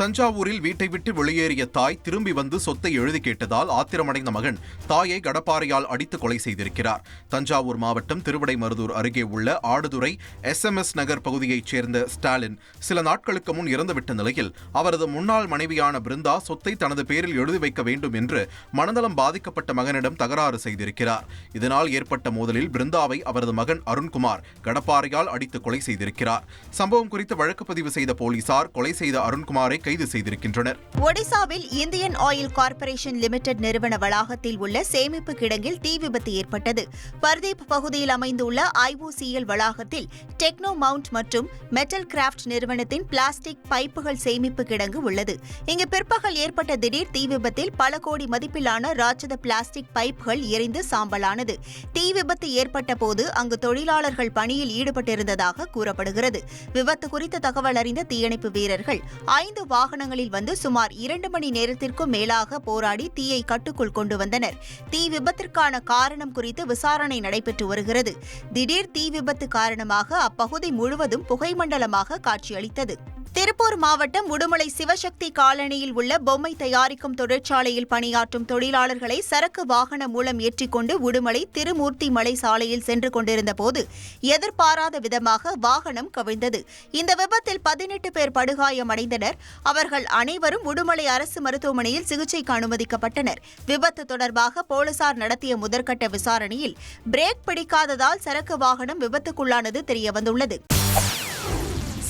தஞ்சாவூரில் வீட்டை விட்டு வெளியேறிய தாய் திரும்பி வந்து சொத்தை எழுதி கேட்டதால் ஆத்திரமடைந்த மகன் தாயை கடப்பாறையால் அடித்து கொலை செய்திருக்கிறார். தஞ்சாவூர் மாவட்டம் திருவிடைமருதூர் அருகே உள்ள Aduthurai S M S Nagar பகுதியைச் சேர்ந்த ஸ்டாலின் சில நாட்களுக்கு முன் இறந்துவிட்ட நிலையில் அவரது முன்னாள் மனைவியான பிருந்தா சொத்தை தனது பேரில் எழுதி வைக்க வேண்டும் என்று மனநலம் பாதிக்கப்பட்ட மகனிடம் தகராறு செய்திருக்கிறார். இதனால் ஏற்பட்ட மோதலில் பிருந்தாவை அவரது மகன் அருண்குமார் கடப்பாறையால் அடித்து கொலை செய்திருக்கிறார். சம்பவம் குறித்து வழக்கு பதிவு செய்த போலீசார் கொலை செய்த அருண்குமாரை கைது செய்திருக்கின்றனர். ஒடிசாவில் இந்தியன் ஆயில் கார்ப்பரேஷன் லிமிடெட் நிறுவன வளாகத்தில் உள்ள சேமிப்பு கிடங்கில் தீ விபத்து ஏற்பட்டது. பர்தீப் பகுதியில் அமைந்துள்ள ஐஓசிஎல் வளாகத்தில் டெக்னோ மவுண்ட் மற்றும் மெட்டல் கிராஃப்ட் நிறுவனத்தின் பிளாஸ்டிக் பைப்புகள் சேமிப்பு கிடங்கு உள்ளது. இங்கு பிற்பகல் ஏற்பட்ட திடீர் தீ விபத்தில் பல கோடி மதிப்பிலான ராட்சத பிளாஸ்டிக் பைப்புகள் எரிந்து சாம்பலானது. தீ விபத்து ஏற்பட்ட போது அங்கு தொழிலாளர்கள் பணியில் ஈடுபட்டிருந்ததாக கூறப்படுகிறது. விபத்து குறித்த தகவல் அறிந்த தீயணைப்பு வீரர்கள் ஐந்து வாகனங்களில் வந்து சுமார் இரண்டு மணி நேரத்திற்கும் மேலாக போராடி தீயை கட்டுக்குள் கொண்டு வந்தனர். தீ விபத்திற்கான காரணம் குறித்து விசாரணை நடைபெற்று வருகிறது. திடீர் தீ விபத்து காரணமாக அப்பகுதி முழுவதும் புகைமண்டலமாக காட்சியளித்தது. திருப்பூர் மாவட்டம் உடுமலை சிவசக்தி காலனியில் உள்ள பொம்மை தயாரிக்கும் தொழிற்சாலையில் பணியாற்றும் தொழிலாளர்களை சரக்கு வாகனம் மூலம் ஏற்றிக்கொண்டு உடுமலை திருமூர்த்தி மலை சாலையில் சென்று கொண்டிருந்த போது எதிர்பாராத விதமாக வாகனம் கவிழ்ந்தது. இந்த விபத்தில் பதினெட்டு பேர் படுகாயமடைந்தனர் அவர்கள் அனைவரும் உடுமலை அரசு மருத்துவமனையில் சிகிச்சைக்கு அனுமதிக்கப்பட்டனர். விபத்து தொடர்பாக போலீசார் நடத்திய முதற்கட்ட விசாரணையில் பிரேக் பிடிக்காததால் சரக்கு வாகனம் விபத்துக்குள்ளானது தெரியவந்துள்ளது.